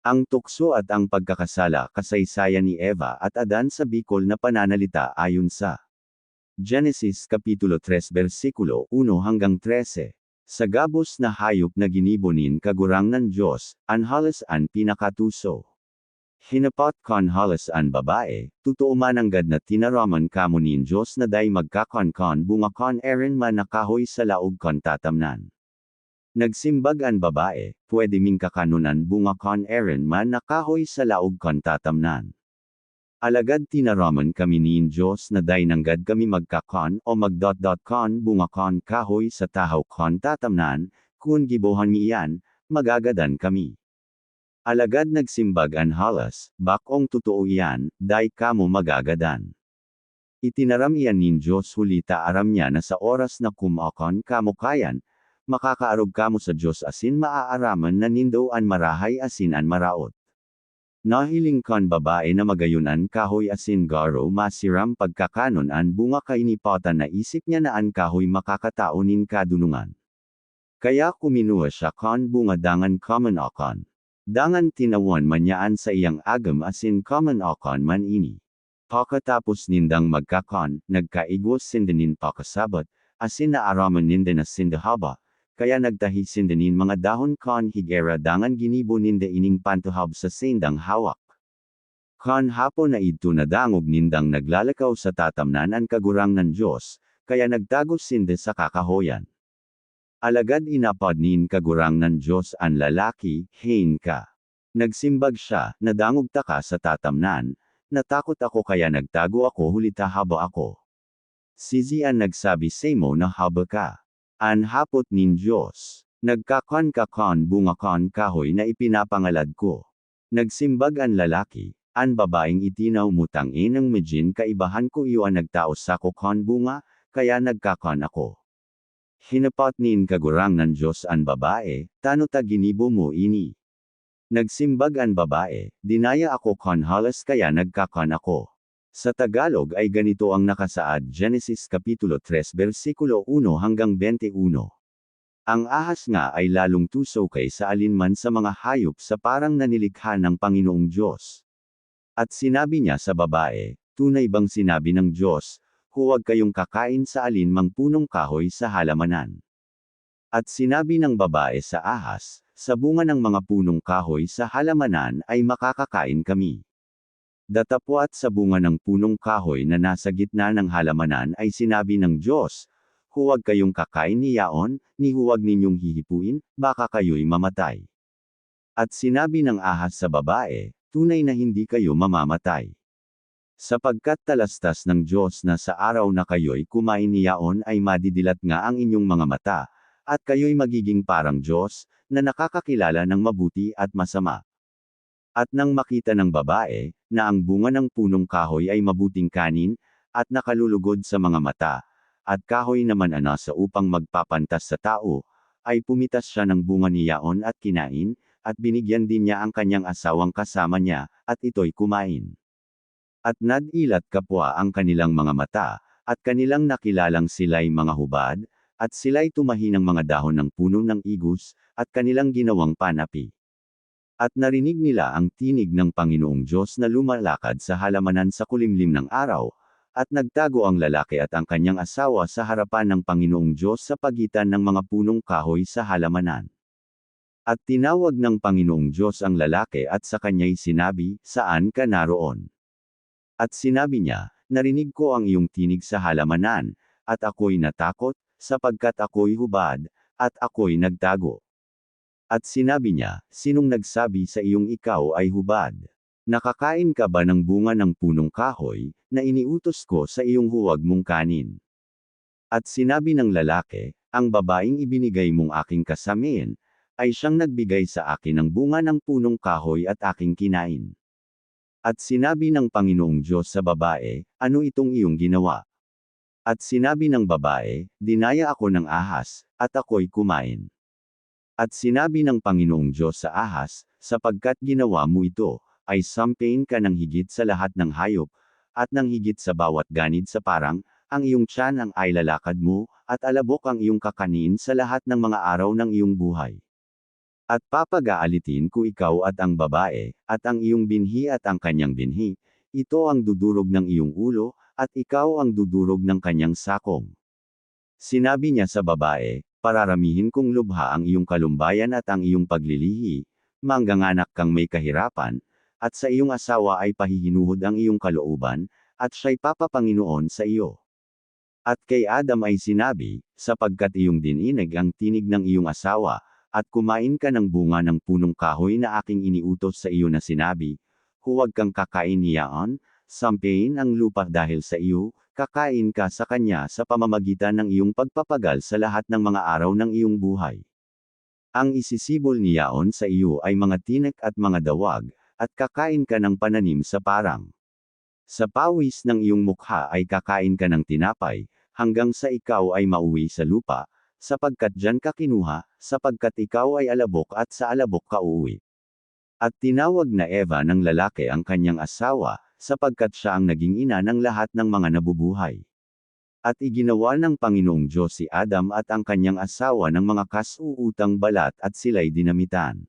Ang tukso at ang pagkakasala kasaysayan ni Eva at Adan sa Bicol na pananalita ayon sa Genesis Kapitulo 3 versikulo 1 hanggang 13. Sa gabos na hayop na ginibonin kagurang ng Diyos, anhalas an pinakatuso. Hinapat kon halas an babae, totoo man ang gad na tinaraman kamo nin Diyos na day magkakon kon bunga kon erin man nakahoy sa laog kon tatamnan. Nagsimbag ang babae, pwede ming kakanunan bunga kon erin man nakahoy sa laog kon tatamnan. Alagad tinaraman kami ni Diyos na day nanggad kami magkakon o magdot-dot kon bunga kon kahoy sa tahaw kon tatamnan, kung gibohan niyan, magagadan kami. Alagad nagsimbag an halas, bakong totoo iyan, day kamo magagadan. Itinaram iyan ni Diyos hulita aram niya na sa oras na kumakon kamo kayan, makakaarog kamo sa Diyos asin maaaraman na nindo an marahay asin an maraot. Nahiling kon babae na magayunan kahoy asin garo masiram pagkakanon an bunga kainipatan na isip niya na an kahoy makakataonin kadunungan. Kaya kuminua siya kon bunga dangan common akon. Dangan tinawan manyaan sa iyang agam asin common akon man ini. Pagkatapos nindang magkakon, nagkaigwas sindanin pakasabot, asin na araman ninda na sindahaba, kaya nagtahi sindanin mga dahon kon higera dangan ginibo ninda ining pantuhab sa sendang hawak. Kon hapon na idto na dangog nindang naglalakaw sa tatamnan ang kagurang ng Diyos, kaya nagtagos sinda sa kakahoyan. Alagad inapad nin kagurang ng Diyos ang lalaki, hein ka. Nagsimbag siya, nadangog ta ka sa tatamnan, natakot ako kaya nagtago ako hulita haba ako. Sizian nagsabi sa mo na haba ka. An hapot nin Diyos. Nagkakon kakon bungakon kahoy na ipinapangalad ko. Nagsimbag ang lalaki, an babaeng itinaw mutangin ng medjin kaibahan ko iyon nagtaos sa kokon bunga, kaya nagkakon ako. Hinapat nin kagurang ng Diyos an babae, tano ta ginibo mo ini. Nagsimbag ang babae, dinaya ako kon halas kaya nagkakon ako. Sa Tagalog ay ganito ang nakasaad Genesis Kapitulo 3 versikulo 1 hanggang 21. Ang ahas nga ay lalong tuso kay sa alinman sa mga hayop sa parang nanilikha ng Panginoong Diyos. At sinabi niya sa babae, tunay bang sinabi ng Diyos, huwag kayong kakain sa alinmang punong kahoy sa halamanan. At sinabi ng babae sa ahas, sa bunga ng mga punong kahoy sa halamanan ay makakakain kami. Datapwat sa bunga ng punong kahoy na nasa gitna ng halamanan ay sinabi ng Diyos, Huwag kayong kakain niyaon, ni huwag ninyong hihipuin, baka kayo'y mamatay. At sinabi ng ahas sa babae, tunay na hindi kayo mamamatay. Sapagkat talastas ng Diyos na sa araw na kayo'y kumain niyaon ay madidilat nga ang inyong mga mata, at kayo'y magiging parang Diyos, na nakakakilala ng mabuti at masama. At nang makita ng babae, na ang bunga ng punong kahoy ay mabuting kanin, at nakalulugod sa mga mata, at kahoy naman ana sa upang magpapantas sa tao, ay pumitas siya ng bunga niyaon at kinain, at binigyan din niya ang kanyang asawang kasama niya, at ito'y kumain. At nadilat kapwa ang kanilang mga mata, at kanilang nakilalang sila'y mga hubad, at sila'y tumahi ng mga dahon ng puno ng igus, at kanilang ginawang panapi. At narinig nila ang tinig ng Panginoong Diyos na lumalakad sa halamanan sa kulimlim ng araw, at nagtago ang lalaki at ang kanyang asawa sa harapan ng Panginoong Diyos sa pagitan ng mga punong kahoy sa halamanan. At tinawag ng Panginoong Diyos ang lalaki at sa kanya'y sinabi, Saan ka naroon? At sinabi niya, Narinig ko ang iyong tinig sa halamanan, at ako'y natakot, sapagkat ako'y hubad, at ako'y nagtago. At sinabi niya, Sinong nagsabi sa iyong ikaw ay hubad? Nakakain ka ba ng bunga ng punong kahoy, na iniutos ko sa iyong huwag mong kanin? At sinabi ng lalaki, Ang babaeng ibinigay mong aking kasamin, ay siyang nagbigay sa akin ng bunga ng punong kahoy at aking kinain. At sinabi ng Panginoong Diyos sa babae, Ano itong iyong ginawa? At sinabi ng babae, Dinaya ako ng ahas, at ako'y kumain. At sinabi ng Panginoong Diyos sa ahas, sapagkat ginawa mo ito, ay sampain ka ng higit sa lahat ng hayop, at ng higit sa bawat ganid sa parang, ang iyong tiyan ang ay lalakad mo, at alabok ang iyong kakanin sa lahat ng mga araw ng iyong buhay. At papag-aalitin ko ikaw at ang babae, at ang iyong binhi at ang kanyang binhi, ito ang dudurog ng iyong ulo, at ikaw ang dudurog ng kanyang sakong. Sinabi niya sa babae, pararamihin kong lubha ang iyong kalumbayan at ang iyong paglilihi, mangganganak kang may kahirapan, at sa iyong asawa ay pahihinuhod ang iyong kalooban, at siya'y papapanginoon sa iyo. At kay Adam ay sinabi, sapagkat iyong dininig ang tinig ng iyong asawa, at kumain ka ng bunga ng punong kahoy na aking iniutos sa iyo na sinabi, huwag kang kakain niyaon, sampein ang lupa dahil sa iyo, kakain ka sa kanya sa pamamagitan ng iyong pagpapagal sa lahat ng mga araw ng iyong buhay. Ang isisibol niyaon sa iyo ay mga tinek at mga dawag, at kakain ka ng pananim sa parang. Sa pawis ng iyong mukha ay kakain ka ng tinapay, hanggang sa ikaw ay mauwi sa lupa, sapagkat dyan ka kinuha, sapagkat ikaw ay alabok at sa alabok ka uuwi. At tinawag na Eva ng lalaki ang kanyang asawa, sapagkat siya ang naging ina ng lahat ng mga nabubuhay. At iginawa ng Panginoong Diyos si Adam at ang kanyang asawa ng mga kasuutang balat at sila'y dinamitan.